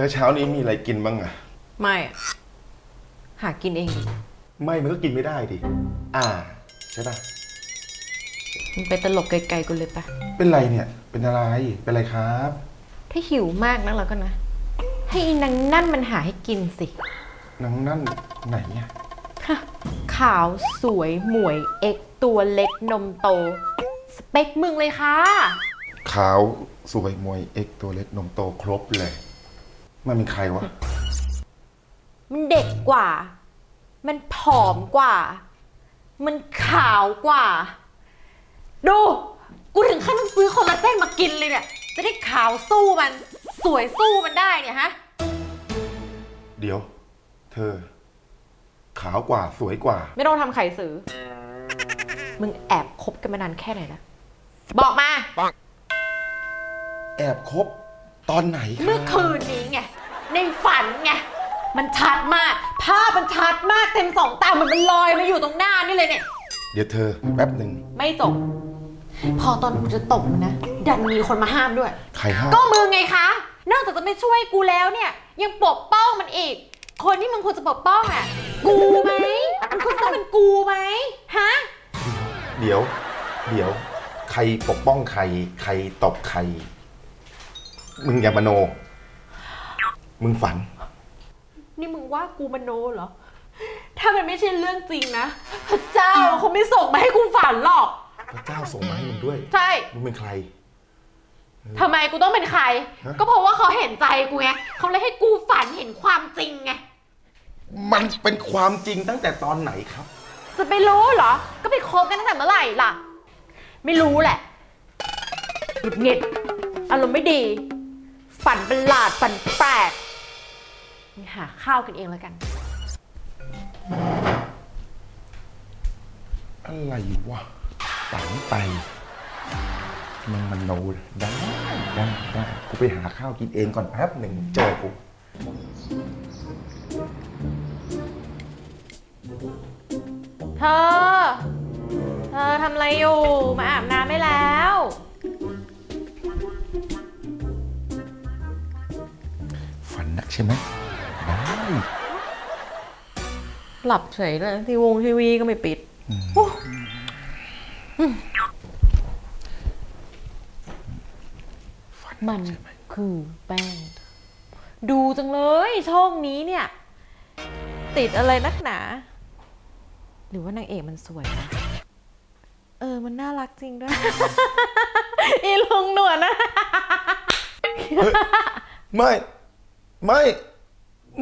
อเช้านี้มีอะไรกินบ้างอะไม่อะหากินเองดิไม่มันก็กินไม่ได้ดิ อ่า ใช่ปะมึงไปตลกไกลๆกูเลยปะเป็นไรเนี่ย เป็นอะไร เป็นไรครับ ถ้าหิวมากนักแล้วก็นะ ให้อีนางนั่นมันหาให้กินสินังนั่นไหนเนี่ยฮะขาวสวยหมวยเอ็กตัวเล็กนมโต สเปคมึงเลยค่ะ ขาวสวยมวยเอ็กตัวเล็กนมโตครบเลย มันเป็นใครวะ มันเด็กกว่า มันผอมกว่า มันขาวกว่า ดู กูถึงขั้นต้องซื้อคอลลาเจนมากินเลยเนี่ย จะได้ขาวสู้มัน สวยสู้มันได้เนี่ยฮะ เดี๋ยว เธอ ขาวกว่าสวยกว่า ไม่ต้องทำไข่สือ มึงแอบคบกันมานานแค่ไหนละบอกมา แอบคบ ตอนไหนรับเมื่อคืนนี้ไง ในฝันไง มันชัดมาก ภาพมันชัดมากเต็มสองตาเหมือนมันลอยมาอยู่ตรงหน้านี่เลยเนี่ย เดี๋ยวเธอแป๊บหนึ่งไม่จบ พอตอนกูจะตบมันนะ ดันมีคนมาห้ามด้วย ใครห้ามก็มึงไงคะ นอกจากจะไม่ช่วยกูแล้วเนี่ย ยังปกป้องมันอีก คนที่มึงควรจะปกป้องอะ กูไหมมันควรจะต้องเป็นกูไหมฮะ เดี๋ยว เดี๋ยว ใครปกป้องใคร ใครตบใคร มึงอย่ามโน มึงฝัน นี่มึงว่ากูมโนเหรอ ถ้ามันไม่ใช่เรื่องจริงนะ พระเจ้าเขาไม่ส่งมาให้กูฝันหรอก พระเจ้าส่งมาให้มึงด้วย ใช่ มึงเป็นใคร ทำไมกูต้องเป็นใคร ฮะ ก็เพราะว่าเขาเห็นใจกูไงเขาเลยให้กูฝันเห็นความจริงไง มันเป็นความจริงตั้งแต่ตอนไหนครับ จะไปรู้เหรอ ก็ไปคบกันตั้งแต่เมื่อไหร่ล่ะ ไม่รู้แหละหงุดหงิดอารมณ์ไม่ดี ฝันประหลาดฝันแปลกหาข้าวกันเองแล้วกัน อะไรวะฝันไปมึงมันโนได้ได้ได้กูไปหาข้าวกินเองก่อนแป๊บหนึ่งเจอกูเธอ เธอทำอะไรอยู่ มาอาบน้ ใช่ไหมได้หลับเฉยเลยทีวงทีวีก็ไม่ปิดโอ้มันคือแป้ง ดูจังเลยช่องนี้เนี่ย ติดอะไรนักหนา หรือว่านางเอกมันสวยนะเออ มันน่ารักจริงด้วย อีลุงหนวดนะ ไม่ ไม่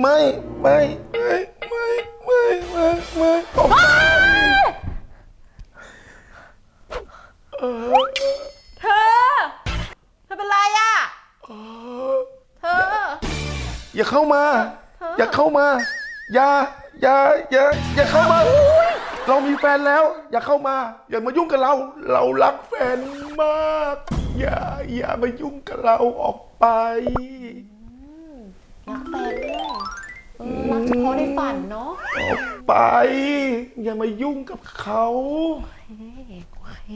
ไม่ ไม่ ไม่ ไม่ ไม่ ไม่ไม่ผมเธอ เธอเป็นไรอะเธอ อย่าเข้ามา อย่าเข้ามา อย่า อย่า อย่า อย่าเข้ามา เรามีแฟนแล้ว อย่าเข้ามา อย่ามายุ่งกับเรา เรารักแฟนมาก อย่า อย่ามายุ่งกับเราออกไป รักแฟนด้วยเออรักเฉพาะในฝันเนาะออกไป อย่ามายุ่งกับเขา โอเคโอเค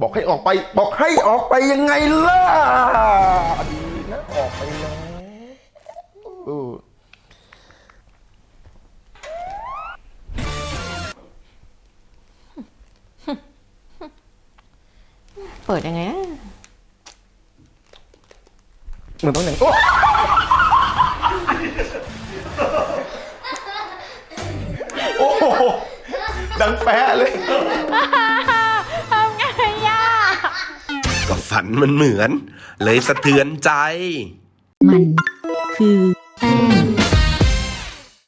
บอกให้ออกไป บอกให้ออกไปยังไงล่ะดีนะออกไปแล้วเออ เปิดยังไงอะมันต้องอย่างโอ้โอ้โหดังแปะเลย ทำไงย่าก็ฝันมันเหมือน เลยสะเทือนใจ มันคือ